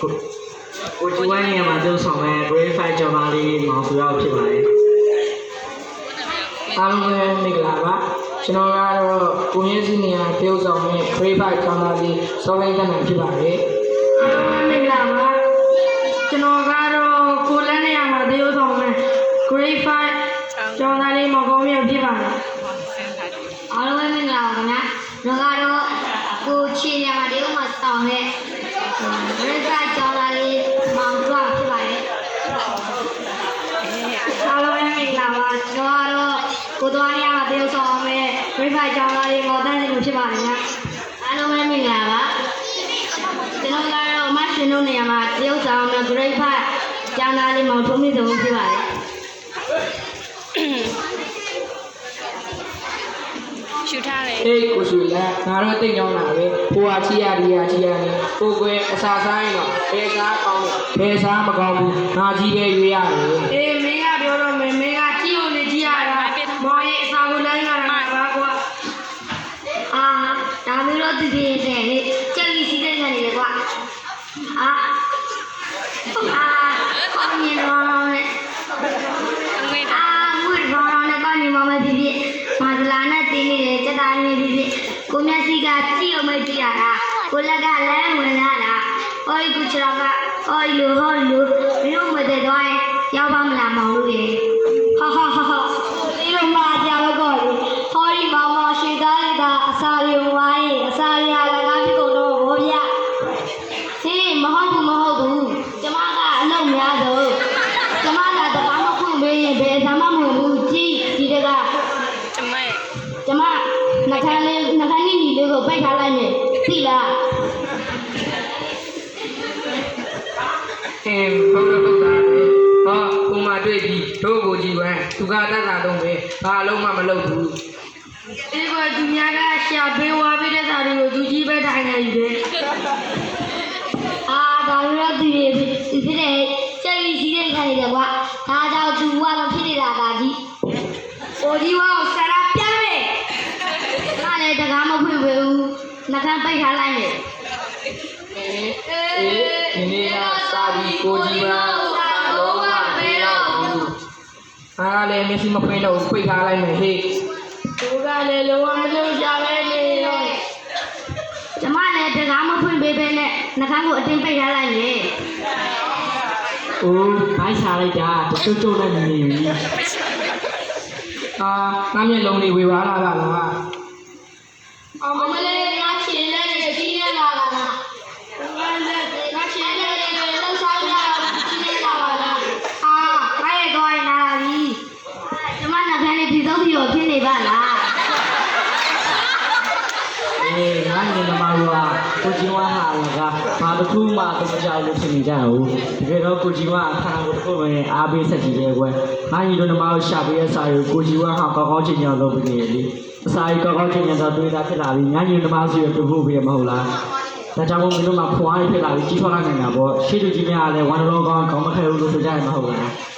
ကိုကိုကျွမ်းနေရာမှာကျုပ်ဆောင်မဲ့ grade 5ကျော်သားလေးမောင်သူရောက်ဖြစ်ပါတယ်အားလုံးပဲမင်္ဂလာပါကျွန်တော်ကတော့ကိုရင်းစီနေရာပြုဆောင်မဲ့ grade 5ကျောင်းသားလေးစောလိုင်းကနိုင်ဖြစ်ပါတယ် မယ် grade 5ကျောင်းသားလေးမောင်တန်းစင်ကိုဖြစ်ပါတယ်ခင်ဗျာအားလုံးပဲမင်္ဂလာပါကျွန်တော်ကတော့မရှင်တို့နေရာမှာတရုတ်ဆောင်မယ် grade 5ကျောင်းသားလေးမောင်ထုံးမြင့်စုံဖြစ်ပါတယ်ရှူထားတယ်အေးကိုစုလက်ငါတို့တိတ်ကြောင်းလာပဲဟိုဟာချီရဒီယာချီရနေကိုကွယ်အစာဆိုင်တော့ဘယ်စားကောင်းလဲဘယ်စားမကောင်းဘူးငါကြီးပဲရွေးရတယ်အေးမင်းက တော့တည်တည်တဲ့လေကြက်ကြီးစီးတဲ့နေလေကွာအာအာကောင်းနေတော့လေအငွေ့အာမွေဘောင်းနဲ့ကောင်းနေမှမဖြစ်ဖြစ်မာဒလာနဲ့တင်းနေတယ်စက်သားနေဖြစ်ဖြစ်ကိုမျက်စိကကြည့်အောင်မကြည့်ရတာကိုလက်ကလမ်းဝင်လာတာဟောဒီကူချရာကဟောဒီလိုဟောဒီလိုမင်းတို့မတဲ့တော့ရောက်ပါမလားမောင်တို့ရေဟာဟာဟာဟာဒီလိုမှကြာတော့ကောလေဟောဒီမောင်မောင်ရွှေသားလေးကအ စာရီဝိုင်းအစာရီရလကားဖြစ်ကုန်တော့ဘောဗျဟေးမဟုတ်ဘူးမဟုတ်ဘူးကျမကအလုံးများဆုံးကျမကတကားမဖွင့်ပေးရင်ဘယ်အစာမှမဟုတ်ဘူးကြည့်ဒီတကကျမရဲ့ကျမနှခမ်းလေးနှခမ်းနီနီလေးကိုပိတ်ထားလိုက်မယ်သိလားအင်းဟုတ်တော့ဟုတ်တာပဲဟောကိုမတွေ့ပြီတို့ကိုကြည့်ဝမ်းသူကတတ်တာတော့ပဲဘာလုံးမှမလုပ်ဘူး ဒီကသူများကရှာပေးဝါပေးတဲ့စာတွေကိုသူကြီးပဲထိုင်နေပြီအာဒါရောသူတွေဖြစ်ဖြစ်တဲ့ကြက်ကြီးစီးတဲ့ခံနေတယ်ကွာဒါကြောင့်သူကတော့ဖြစ်နေတာဒါကြီး။အိုဒီဝါကိုဆရာပြမယ်ငါလည်းတကားမဖွင့်ပေးဘူးနှခမ်းပိတ်ထားလိုက်မယ်အေးဒီနေ့ကစာပြီးကိုကြီးဝမ်းလုံးဝပေးတော့ဘူးအားလည်းမျက်စိမဖွင့်တော့ဖွင့်ထားလိုက်မယ်ဟေး။ သူကလည်းလုံးဝမလုပ်ကြပဲနေတော့ကျမလည်းတကားမဖွင့်ပေးဘဲနဲ့နှခမ်းကိုအတင်းပိတ်ထားလိုက်မယ်။အိုးဘိုက်စားလိုက်တာတချို့ချို့နဲ့မနေဘူး။အာငါမျက်လုံးလေးဝေပါလာပါလား။အမမလေးငါချင်တဲ့ကြီးနေလာလားငါလည်းငါချင်တဲ့လှဆောင်ရကြီးနေလာပါလား။အာခိုင်းရတော့ရလာပြီ။ကျမနှခမ်းလေး ဒီဆုံးပြီးတော့ဖြစ်နေပါလား။အေးငါညီမတို့ကကိုကြီးဝါဟာလည်းကဘာတစ်ခုမှမကြောက်လို့ဖြစ်နေကြဘူး။တကယ်တော့ကိုကြီးဝါခန္ဓာကိုယ်တစ်ခုပဲအားပေးဆက်ကြည့်တယ်ကွယ်။ငါညီတို့ညီမတို့ရှာပေးတဲ့စာကိုကိုကြီးဝါဟာကောင်းကောင်းချင်းချင်းလုပ်ပေးနေလေ။အစာကြီးကောင်းကောင်းချင်းချင်းတော့တွေးတာဖြစ်လာပြီ။ငါညီတို့ညီမစီရပြဖို့ပြမဟုတ်လား။ဒါကြောင့်မို့မင်းတို့မှာဖွားရဖြစ်လာပြီးကြီးထွားလာနိုင်တာပေါ့။ရှေ့သူကြီးများလည်းဝန်တော်ကောင်းကောင်းမခဲဘူးလို့ဆိုကြရမှာဟုတ်လား။အ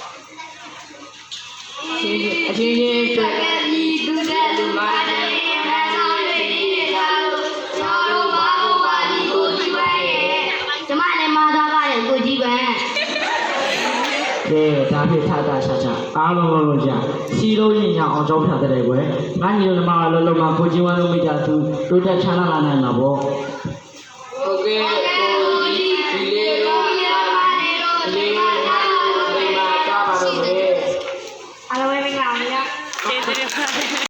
ချင်းချင်းအချင်းချင်းတွေ့။ဒီသူကလူမတဲ့မဆောင်ရည်နေကြလို့ရောတော့ဘာလို့ပါဒီကိုကြီးပဲ။ကျမလည်းမသားပါတယ်ကိုကြီးပဲကဲဒါဖြစ်ထားတာချာချာအားလုံးလုံးလုံးကြစီလုံးရင်ညာအောင်ကြောင်းဖြတ်တဲ့ကွယ်ငါညီတို့ညီမလုံးလုံးမှာကိုကြီးဝမ်းလုံးမိကြသူတိုးတက်ချမ်းသာလာနိုင်မှာပေါ့ဟုတ်ကဲ့ကို